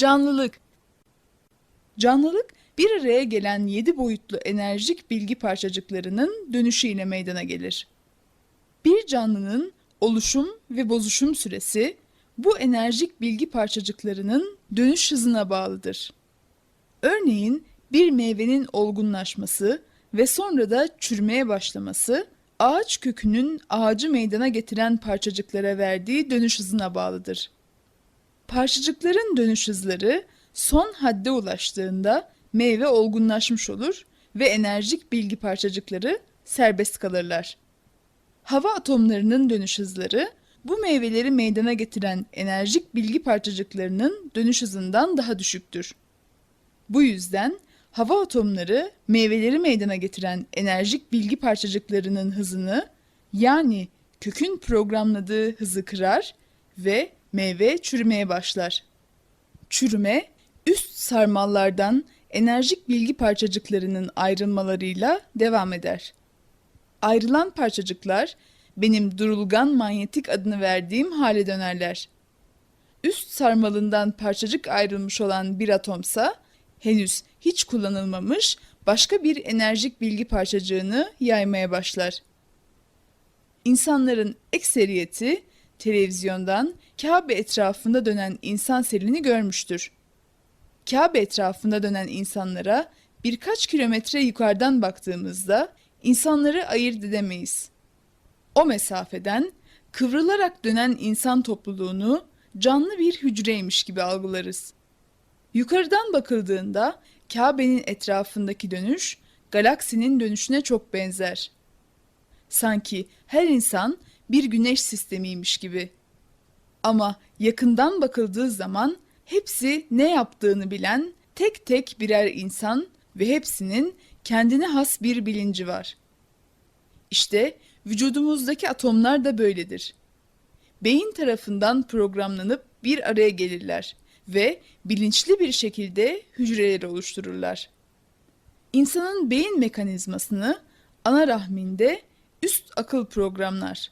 Canlılık Canlılık bir araya gelen yedi boyutlu enerjik bilgi parçacıklarının dönüşüyle meydana gelir. Bir canlının oluşum ve bozuşum süresi bu enerjik bilgi parçacıklarının dönüş hızına bağlıdır. Örneğin bir meyvenin olgunlaşması ve sonra da çürümeye başlaması ağaç kökünün ağacı meydana getiren parçacıklara verdiği dönüş hızına bağlıdır. Parçacıkların dönüş hızları son hadde ulaştığında meyve olgunlaşmış olur ve enerjik bilgi parçacıkları serbest kalırlar. Hava atomlarının dönüş hızları bu meyveleri meydana getiren enerjik bilgi parçacıklarının dönüş hızından daha düşüktür. Bu yüzden hava atomları meyveleri meydana getiren enerjik bilgi parçacıklarının hızını yani kökün programladığı hızı kırar ve meyve çürümeye başlar. Çürüme üst sarmallardan enerjik bilgi parçacıklarının ayrılmalarıyla devam eder. Ayrılan parçacıklar benim durulgan manyetik adını verdiğim hale dönerler. Üst sarmalından parçacık ayrılmış olan bir atomsa henüz hiç kullanılmamış başka bir enerjik bilgi parçacığını yaymaya başlar. İnsanların ekseriyeti televizyondan Kabe etrafında dönen insan selini görmüştür. Kabe etrafında dönen insanlara birkaç kilometre yukarıdan baktığımızda insanları ayırt edemeyiz. O mesafeden kıvrılarak dönen insan topluluğunu canlı bir hücreymiş gibi algılarız. Yukarıdan bakıldığında Kabe'nin etrafındaki dönüş galaksinin dönüşüne çok benzer. Sanki her insan bir güneş sistemiymiş gibi. Ama yakından bakıldığı zaman hepsi ne yaptığını bilen tek tek birer insan ve hepsinin kendine has bir bilinci var. İşte vücudumuzdaki atomlar da böyledir. Beyin tarafından programlanıp bir araya gelirler ve bilinçli bir şekilde hücreleri oluştururlar. İnsanın beyin mekanizmasını ana rahminde üst akıl programlar.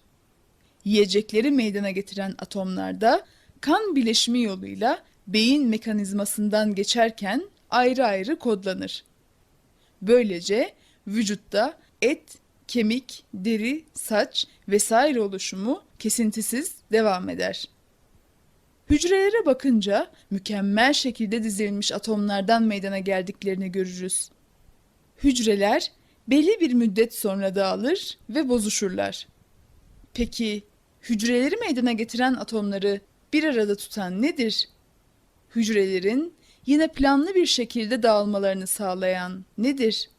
Yiyecekleri meydana getiren atomlarda kan bileşimi yoluyla beyin mekanizmasından geçerken ayrı ayrı kodlanır. Böylece vücutta et, kemik, deri, saç vesaire oluşumu kesintisiz devam eder. Hücrelere bakınca mükemmel şekilde dizilmiş atomlardan meydana geldiklerini görürüz. Hücreler belli bir müddet sonra dağılır ve bozuşurlar. Peki hücreleri meydana getiren atomları bir arada tutan nedir? Hücrelerin yine planlı bir şekilde dağılmalarını sağlayan nedir?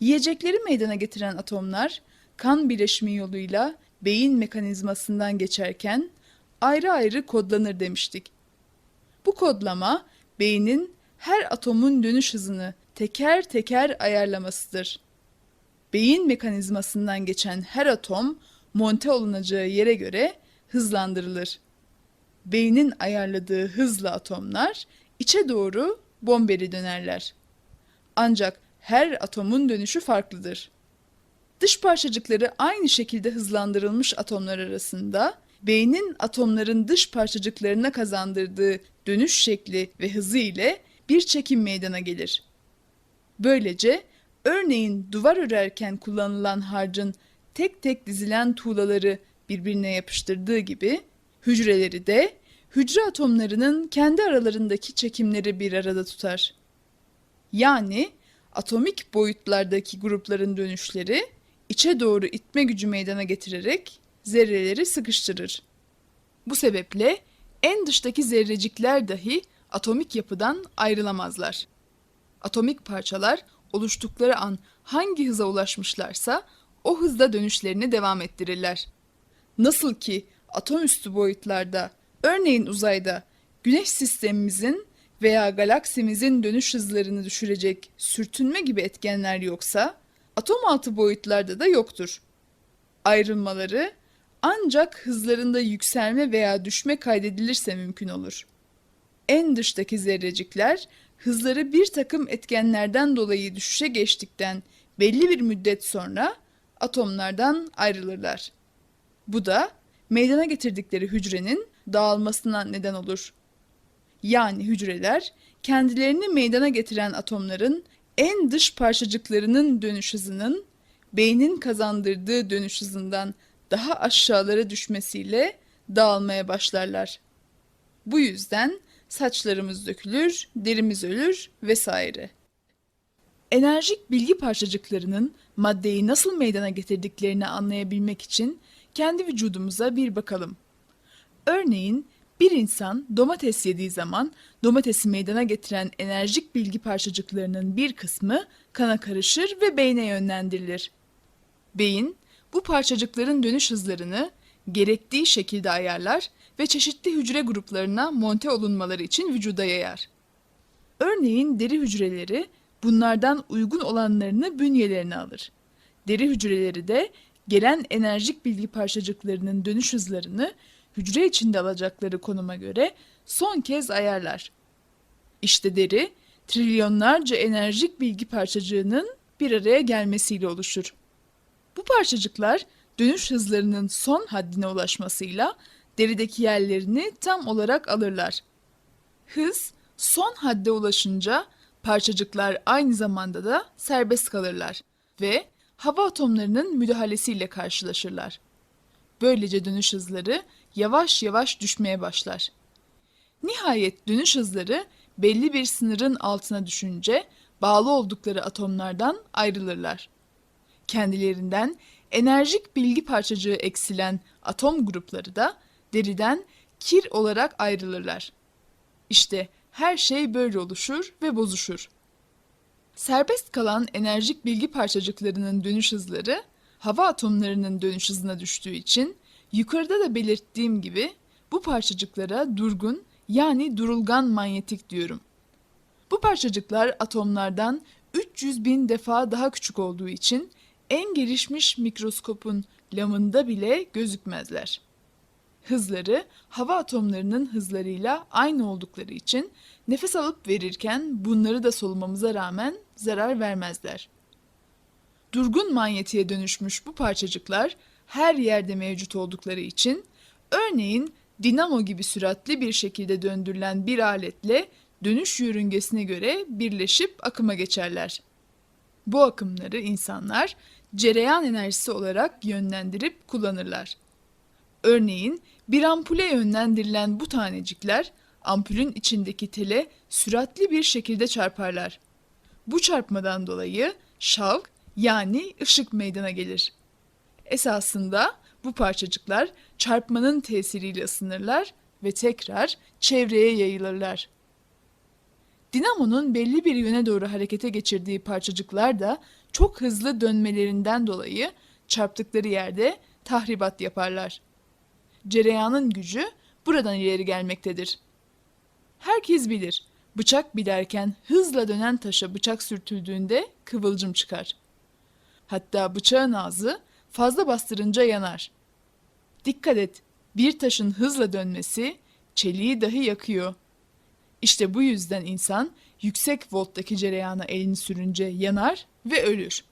Yiyecekleri meydana getiren atomlar kan bileşimi yoluyla beyin mekanizmasından geçerken ayrı ayrı kodlanır demiştik. Bu kodlama beynin her atomun dönüş hızını teker teker ayarlamasıdır. Beyin mekanizmasından geçen her atom monte olunacağı yere göre hızlandırılır. Beynin ayarladığı hızla atomlar içe doğru bomberi dönerler. Ancak her atomun dönüşü farklıdır. Dış parçacıkları aynı şekilde hızlandırılmış atomlar arasında beynin atomların dış parçacıklarına kazandırdığı dönüş şekli ve hızı ile bir çekim meydana gelir. Böylece örneğin duvar örerken kullanılan harcın tek tek dizilen tuğlaları birbirine yapıştırdığı gibi hücreleri de hücre atomlarının kendi aralarındaki çekimleri bir arada tutar. Yani atomik boyutlardaki grupların dönüşleri içe doğru itme gücü meydana getirerek zerreleri sıkıştırır. Bu sebeple en dıştaki zerrecikler dahi atomik yapıdan ayrılamazlar. Atomik parçalar oluştukları an hangi hıza ulaşmışlarsa o hızda dönüşlerini devam ettirirler. Nasıl ki atomüstü boyutlarda, örneğin uzayda güneş sistemimizin veya galaksimizin dönüş hızlarını düşürecek sürtünme gibi etkenler yoksa, atom altı boyutlarda da yoktur. Ayrılmaları ancak hızlarında yükselme veya düşme kaydedilirse mümkün olur. En dıştaki zerrecikler hızları bir takım etkenlerden dolayı düşüşe geçtikten belli bir müddet sonra atomlardan ayrılırlar. Bu da meydana getirdikleri hücrenin dağılmasına neden olur. yani hücreler kendilerini meydana getiren atomların en dış parçacıklarının dönüş hızının beynin kazandırdığı dönüş hızından daha aşağılara düşmesiyle dağılmaya başlarlar. Bu yüzden saçlarımız dökülür, derimiz ölür vesaire. Enerjik bilgi parçacıklarının maddeyi nasıl meydana getirdiklerini anlayabilmek için kendi vücudumuza bir bakalım. Örneğin bir insan domates yediği zaman domatesi meydana getiren enerjik bilgi parçacıklarının bir kısmı kana karışır ve beyne yönlendirilir. Beyin bu parçacıkların dönüş hızlarını gerektiği şekilde ayarlar ve çeşitli hücre gruplarına monte olunmaları için vücuda yayar. Örneğin deri hücreleri bunlardan uygun olanlarını bünyelerine alır. Deri hücreleri de gelen enerjik bilgi parçacıklarının dönüş hızlarını hücre içinde alacakları konuma göre son kez ayarlar. İşte deri, trilyonlarca enerjik bilgi parçacığının bir araya gelmesiyle oluşur. Bu parçacıklar dönüş hızlarının son haddine ulaşmasıyla derideki yerlerini tam olarak alırlar. Hız son hadde ulaşınca parçacıklar aynı zamanda da serbest kalırlar ve hava atomlarının müdahalesiyle karşılaşırlar. Böylece dönüş hızları yavaş yavaş düşmeye başlar. Nihayet dönüş hızları belli bir sınırın altına düşünce bağlı oldukları atomlardan ayrılırlar. Kendilerinden enerjik bilgi parçacığı eksilen atom grupları da deriden kir olarak ayrılırlar. İşte her şey böyle oluşur ve bozuşur. Serbest kalan enerjik bilgi parçacıklarının dönüş hızları hava atomlarının dönüş hızına düştüğü için yukarıda da belirttiğim gibi bu parçacıklara durgun yani durulgan manyetik diyorum. Bu parçacıklar atomlardan 300 bin defa daha küçük olduğu için en gelişmiş mikroskopun lamında bile gözükmezler. Hızları hava atomlarının hızlarıyla aynı oldukları için nefes alıp verirken bunları da solumamıza rağmen zarar vermezler. Durgun manyetiğe dönüşmüş bu parçacıklar her yerde mevcut oldukları için örneğin dinamo gibi süratli bir şekilde döndürülen bir aletle dönüş yörüngesine göre birleşip akıma geçerler. Bu akımları insanlar cereyan enerjisi olarak yönlendirip kullanırlar. Örneğin bir ampule yönlendirilen bu tanecikler ampulün içindeki tele süratli bir şekilde çarparlar. Bu çarpmadan dolayı şavk yani ışık meydana gelir. Esasında bu parçacıklar çarpmanın tesiriyle ısınırlar ve tekrar çevreye yayılırlar. Dinamonun belli bir yöne doğru harekete geçirdiği parçacıklar da çok hızlı dönmelerinden dolayı çarptıkları yerde tahribat yaparlar. Cereyanın gücü buradan ileri gelmektedir. Herkes bilir, bıçak bilerken hızla dönen taşa bıçak sürtüldüğünde kıvılcım çıkar. Hatta bıçağın ağzı fazla bastırınca yanar. Dikkat et, bir taşın hızla dönmesi çeliği dahi yakıyor. İşte bu yüzden insan yüksek volttaki cereyana elini sürünce yanar ve ölür.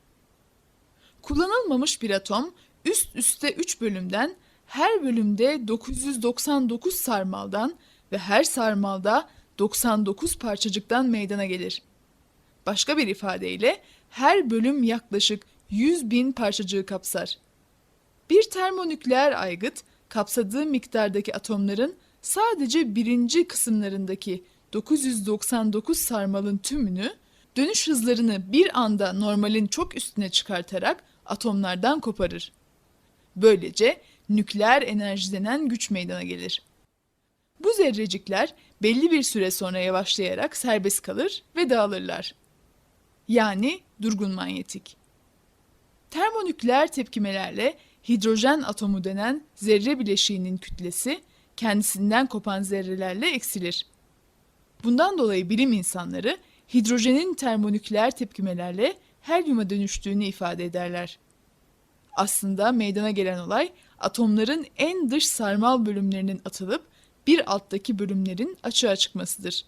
Kullanılmamış bir atom üst üste 3 bölümden her bölümde 999 sarmaldan ve her sarmalda 99 parçacıktan meydana gelir. Başka bir ifadeyle her bölüm yaklaşık 100 bin parçacığı kapsar. Bir termonükleer aygıt kapsadığı miktardaki atomların sadece birinci kısımlarındaki 999 sarmalın tümünü dönüş hızlarını bir anda normalin çok üstüne çıkartarak atomlardan koparır. Böylece nükleer enerji denen güç meydana gelir. Bu zerrecikler belli bir süre sonra yavaşlayarak serbest kalır ve dağılırlar. Yani durgun manyetik. Termonükleer tepkimelerle hidrojen atomu denen zerre bileşiğinin kütlesi kendisinden kopan zerrelerle eksilir. Bundan dolayı bilim insanları hidrojenin termonükleer tepkimelerle helyuma dönüştüğünü ifade ederler. Aslında meydana gelen olay atomların en dış sarmal bölümlerinin atılıp bir alttaki bölümlerin açığa çıkmasıdır.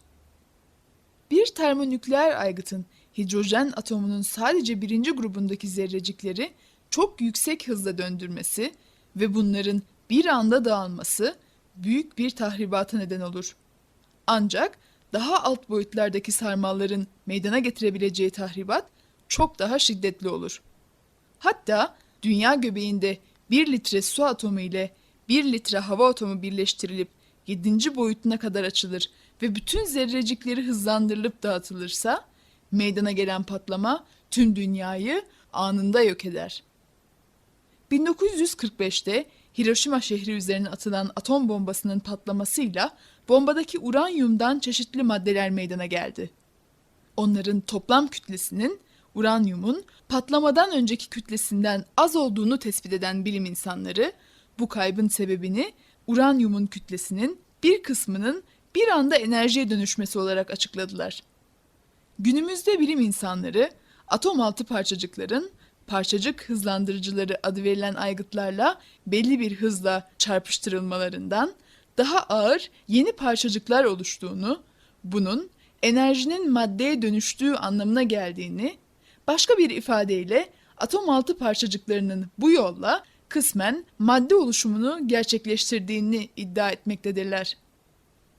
Bir termonükleer aygıtın hidrojen atomunun sadece birinci grubundaki zerrecikleri çok yüksek hızla döndürmesi ve bunların bir anda dağılması büyük bir tahribata neden olur. Ancak daha alt boyutlardaki sarmalların meydana getirebileceği tahribat çok daha şiddetli olur. Hatta dünya göbeğinde 1 litre su atomu ile 1 litre hava atomu birleştirilip 7. boyutuna kadar açılır ve bütün zerrecikleri hızlandırılıp dağıtılırsa meydana gelen patlama tüm dünyayı anında yok eder. 1945'te Hiroşima şehri üzerine atılan atom bombasının patlamasıyla bombadaki uranyumdan çeşitli maddeler meydana geldi. Onların toplam kütlesinin uranyumun patlamadan önceki kütlesinden az olduğunu tespit eden bilim insanları bu kaybın sebebini uranyumun kütlesinin bir kısmının bir anda enerjiye dönüşmesi olarak açıkladılar. Günümüzde bilim insanları atom altı parçacıkların parçacık hızlandırıcıları adı verilen aygıtlarla belli bir hızla çarpıştırılmalarından daha ağır yeni parçacıklar oluştuğunu, bunun enerjinin maddeye dönüştüğü anlamına geldiğini, başka bir ifadeyle atom altı parçacıklarının bu yolla kısmen madde oluşumunu gerçekleştirdiğini iddia etmektedirler.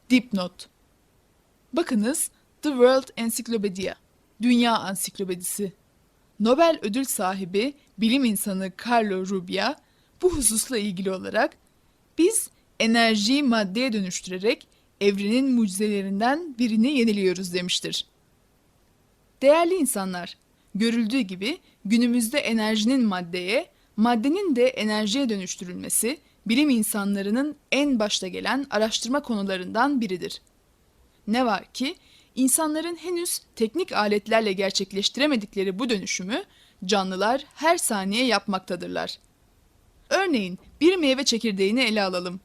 Dipnot Bakınız The World Encyclopedia, Dünya Ansiklopedisi. Nobel ödül sahibi bilim insanı Carlo Rubbia bu hususla ilgili olarak biz enerjiyi maddeye dönüştürerek evrenin mucizelerinden birini yeniliyoruz demiştir. Değerli insanlar, görüldüğü gibi günümüzde enerjinin maddeye, maddenin de enerjiye dönüştürülmesi bilim insanlarının en başta gelen araştırma konularından biridir. Ne var ki insanların henüz teknik aletlerle gerçekleştiremedikleri bu dönüşümü canlılar her saniye yapmaktadırlar. Örneğin bir meyve çekirdeğini ele alalım.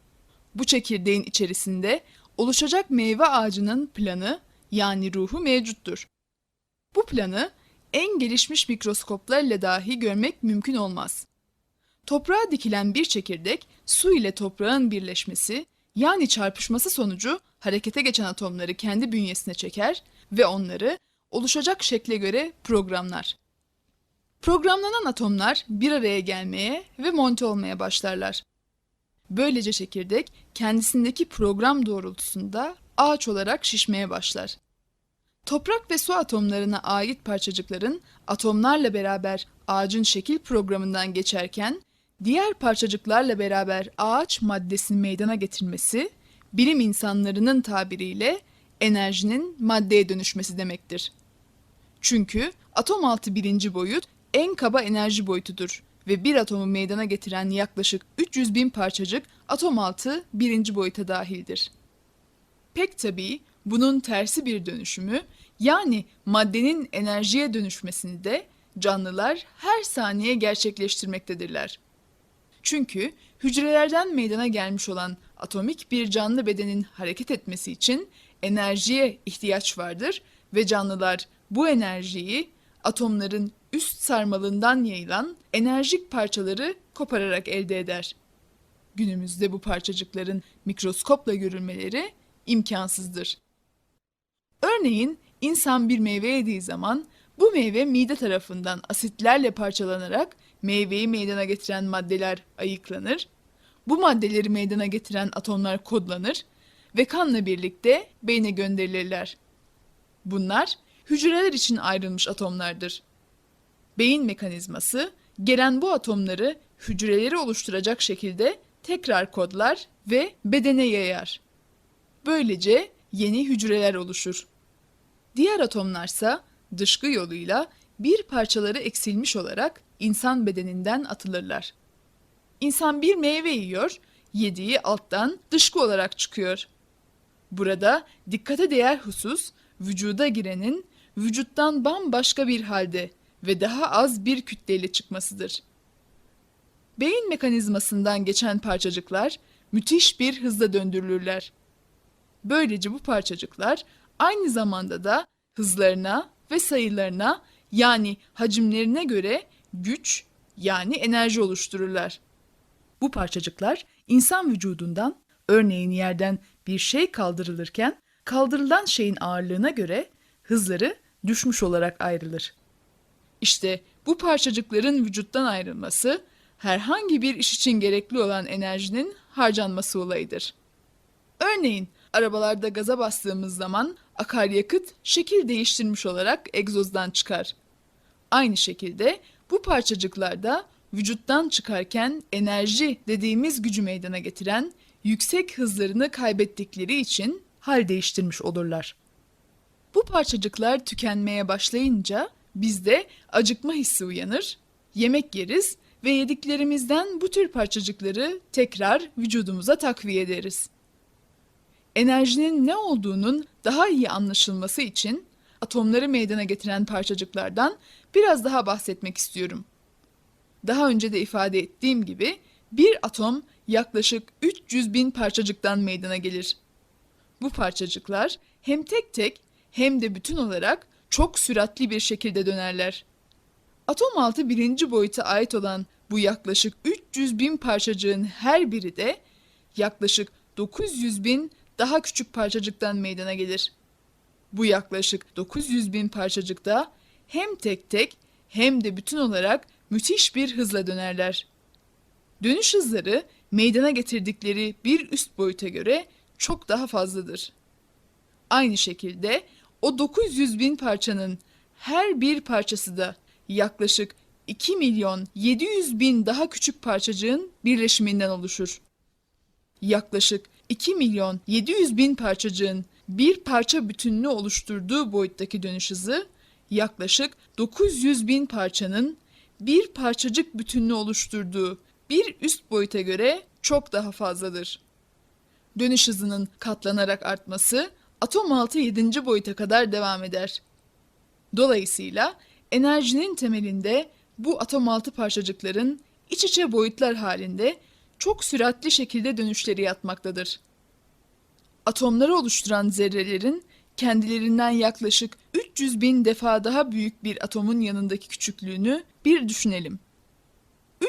Bu çekirdeğin içerisinde oluşacak meyve ağacının planı yani ruhu mevcuttur. Bu planı en gelişmiş mikroskoplarla dahi görmek mümkün olmaz. Toprağa dikilen bir çekirdek su ile toprağın birleşmesi yani çarpışması sonucu harekete geçen atomları kendi bünyesine çeker ve onları oluşacak şekle göre programlar. Programlanan atomlar bir araya gelmeye ve monte olmaya başlarlar. Böylece çekirdek kendisindeki program doğrultusunda ağaç olarak şişmeye başlar. Toprak ve su atomlarına ait parçacıkların atomlarla beraber ağacın şekil programından geçerken diğer parçacıklarla beraber ağaç maddesini meydana getirmesi bilim insanlarının tabiriyle enerjinin maddeye dönüşmesi demektir. Çünkü atom altı birinci boyut en kaba enerji boyutudur ve bir atomu meydana getiren yaklaşık 300 bin parçacık atom altı birinci boyuta dahildir. Pek tabii bunun tersi bir dönüşümü yani maddenin enerjiye dönüşmesini de canlılar her saniye gerçekleştirmektedirler. Çünkü hücrelerden meydana gelmiş olan atomik bir canlı bedenin hareket etmesi için enerjiye ihtiyaç vardır ve canlılar bu enerjiyi atomların üst sarmalından yayılan enerjik parçaları kopararak elde eder. Günümüzde bu parçacıkların mikroskopla görülmeleri imkansızdır. Örneğin insan bir meyve yediği zaman bu meyve mide tarafından asitlerle parçalanarak meyveyi meydana getiren maddeler ayıklanır. Bu maddeleri meydana getiren atomlar kodlanır ve kanla birlikte beyne gönderilirler. Bunlar hücreler için ayrılmış atomlardır. Beyin mekanizması gelen bu atomları hücreleri oluşturacak şekilde tekrar kodlar ve bedene yayar. Böylece yeni hücreler oluşur. Diğer atomlarsa dışkı yoluyla bir parçaları eksilmiş olarak insan bedeninden atılırlar. İnsan bir meyve yiyor, yediği alttan dışkı olarak çıkıyor. Burada dikkate değer husus vücuda girenin vücuttan bambaşka bir halde ve daha az bir kütleyle çıkmasıdır. Beyin mekanizmasından geçen parçacıklar müthiş bir hızla döndürülürler. Böylece bu parçacıklar aynı zamanda da hızlarına ve sayılarına yani hacimlerine göre güç yani enerji oluştururlar. Bu parçacıklar insan vücudundan örneğin yerden bir şey kaldırılırken kaldırılan şeyin ağırlığına göre hızları düşmüş olarak ayrılır. İşte bu parçacıkların vücuttan ayrılması herhangi bir iş için gerekli olan enerjinin harcanması olayıdır. Örneğin Arabalarda gaza bastığımız zaman akaryakıt şekil değiştirmiş olarak egzozdan çıkar. Aynı şekilde bu parçacıklar da vücuttan çıkarken enerji dediğimiz gücü meydana getiren yüksek hızlarını kaybettikleri için hal değiştirmiş olurlar. Bu parçacıklar tükenmeye başlayınca bizde acıkma hissi uyanır, yemek yeriz ve yediklerimizden bu tür parçacıkları tekrar vücudumuza takviye ederiz. Enerjinin ne olduğunun daha iyi anlaşılması için atomları meydana getiren parçacıklardan biraz daha bahsetmek istiyorum. Daha önce de ifade ettiğim gibi bir atom yaklaşık 300 bin parçacıktan meydana gelir. Bu parçacıklar hem tek tek hem de bütün olarak çok süratli bir şekilde dönerler. Atom altı birinci boyuta ait olan bu yaklaşık 300 bin parçacığın her biri de yaklaşık 900 bin daha küçük parçacıktan meydana gelir. Bu yaklaşık 900 bin parçacıkta hem tek tek hem de bütün olarak müthiş bir hızla dönerler. Dönüş hızları meydana getirdikleri bir üst boyuta göre çok daha fazladır. Aynı şekilde o 900 bin parçanın her bir parçası da yaklaşık 2 milyon 700 bin daha küçük parçacığın birleşiminden oluşur. Yaklaşık 2 milyon 700 bin parçacığın bir parça bütününü oluşturduğu boyuttaki dönüş hızı yaklaşık 900 bin parçanın bir parçacık bütününü oluşturduğu bir üst boyuta göre çok daha fazladır. Dönüş hızının katlanarak artması atom altı 7. boyuta kadar devam eder. Dolayısıyla enerjinin temelinde bu atom altı parçacıkların iç içe boyutlar halinde çok süratli şekilde dönüşleri yatmaktadır. Atomları oluşturan zerrelerin kendilerinden yaklaşık 300 bin defa daha büyük bir atomun yanındaki küçüklüğünü bir düşünelim.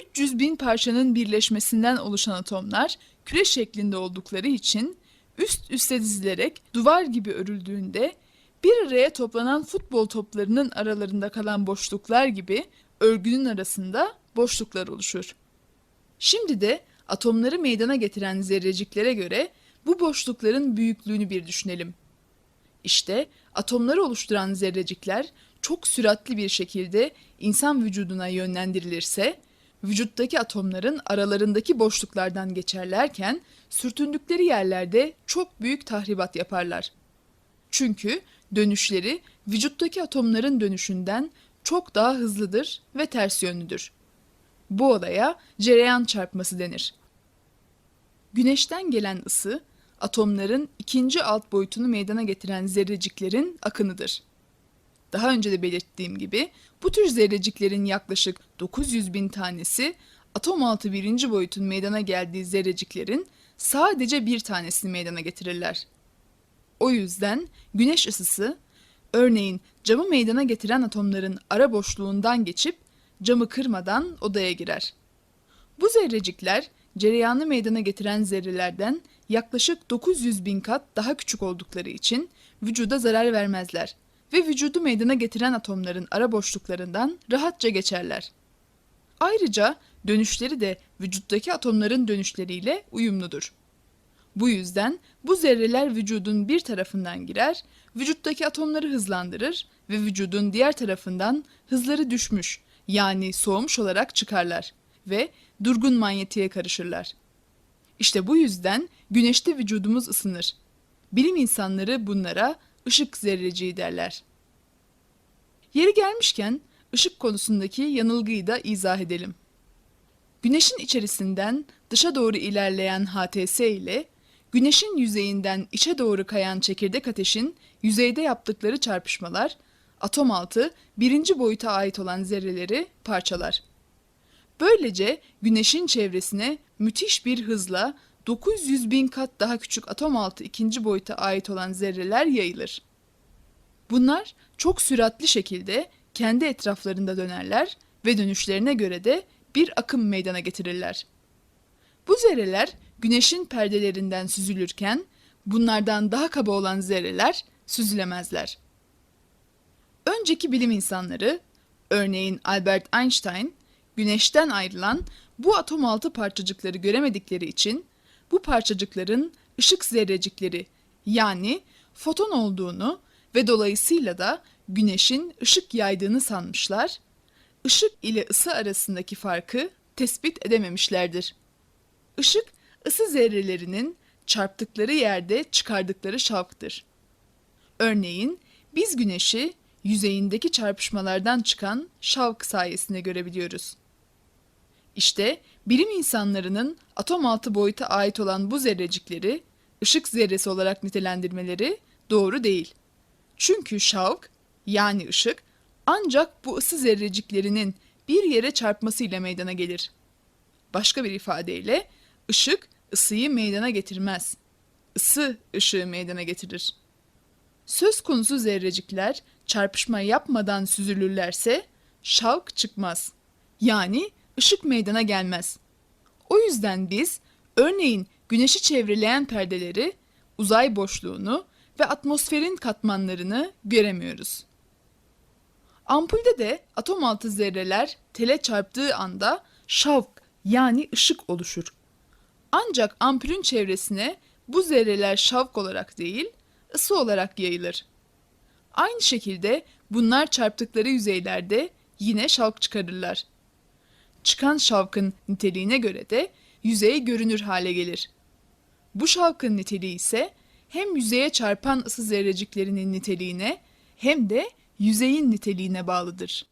300 bin parçanın birleşmesinden oluşan atomlar küre şeklinde oldukları için üst üste dizilerek duvar gibi örüldüğünde bir araya toplanan futbol toplarının aralarında kalan boşluklar gibi örgünün arasında boşluklar oluşur. Şimdi de atomları meydana getiren zerreciklere göre bu boşlukların büyüklüğünü bir düşünelim. İşte atomları oluşturan zerrecikler çok süratli bir şekilde insan vücuduna yönlendirilirse, vücuttaki atomların aralarındaki boşluklardan geçerlerken sürtündükleri yerlerde çok büyük tahribat yaparlar. Çünkü dönüşleri vücuttaki atomların dönüşünden çok daha hızlıdır ve ters yönlüdür. Bu olaya cereyan çarpması denir. Güneşten gelen ısı, atomların ikinci alt boyutunu meydana getiren zerreciklerin akınıdır. Daha önce de belirttiğim gibi bu tür zerreciklerin yaklaşık 900 bin tanesi atom altı birinci boyutun meydana geldiği zerreciklerin sadece bir tanesini meydana getirirler. O yüzden güneş ısısı örneğin camı meydana getiren atomların ara boşluğundan geçip camı kırmadan odaya girer. Bu zerrecikler cereyanı meydana getiren zerrelerden yaklaşık 900 bin kat daha küçük oldukları için vücuda zarar vermezler ve vücudu meydana getiren atomların ara boşluklarından rahatça geçerler. Ayrıca dönüşleri de vücuttaki atomların dönüşleriyle uyumludur. Bu yüzden bu zerreler vücudun bir tarafından girer, vücuttaki atomları hızlandırır ve vücudun diğer tarafından hızları düşmüş yani soğumuş olarak çıkarlar ve durgun manyetiğe karışırlar. İşte bu yüzden güneşte vücudumuz ısınır. Bilim insanları bunlara ışık zerreciği derler. Yeri gelmişken ışık konusundaki yanılgıyı da izah edelim. Güneşin içerisinden dışa doğru ilerleyen HTS ile güneşin yüzeyinden içe doğru kayan çekirdek ateşin yüzeyde yaptıkları çarpışmalar atom altı birinci boyuta ait olan zerreleri parçalar. Böylece güneşin çevresine müthiş bir hızla 900 bin kat daha küçük atom altı ikinci boyuta ait olan zerreler yayılır. Bunlar çok süratli şekilde kendi etraflarında dönerler ve dönüşlerine göre de bir akım meydana getirirler. Bu zerreler güneşin perdelerinden süzülürken bunlardan daha kaba olan zerreler süzülemezler. Önceki bilim insanları, örneğin Albert Einstein, güneşten ayrılan bu atom altı parçacıkları göremedikleri için bu parçacıkların ışık zerrecikleri yani foton olduğunu ve dolayısıyla da güneşin ışık yaydığını sanmışlar, ışık ile ısı arasındaki farkı tespit edememişlerdir. Işık, ısı zerrelerinin çarptıkları yerde çıkardıkları şavktır. Örneğin biz güneşi yüzeyindeki çarpışmalardan çıkan şavk sayesinde görebiliyoruz. İşte bilim insanlarının atom altı boyuta ait olan bu zerrecikleri ışık zerresi olarak nitelendirmeleri doğru değil. Çünkü şavk yani ışık ancak bu ısı zerreciklerinin bir yere çarpmasıyla meydana gelir. Başka bir ifadeyle ışık ısıyı meydana getirmez. Isı ışığı meydana getirir. Söz konusu zerrecikler çarpışma yapmadan süzülürlerse şavk çıkmaz. Yani ışık meydana gelmez. O yüzden biz örneğin güneşi çevreleyen perdeleri, uzay boşluğunu ve atmosferin katmanlarını göremiyoruz. Ampulde de atom altı zerreler tele çarptığı anda şavk yani ışık oluşur. Ancak ampulün çevresine bu zerreler şavk olarak değil, ısı olarak yayılır. Aynı şekilde bunlar çarptıkları yüzeylerde yine şavk çıkarırlar. Çıkan şavkın niteliğine göre de yüzey görünür hale gelir. Bu şavkın niteliği ise hem yüzeye çarpan ısı zerreciklerinin niteliğine hem de yüzeyin niteliğine bağlıdır.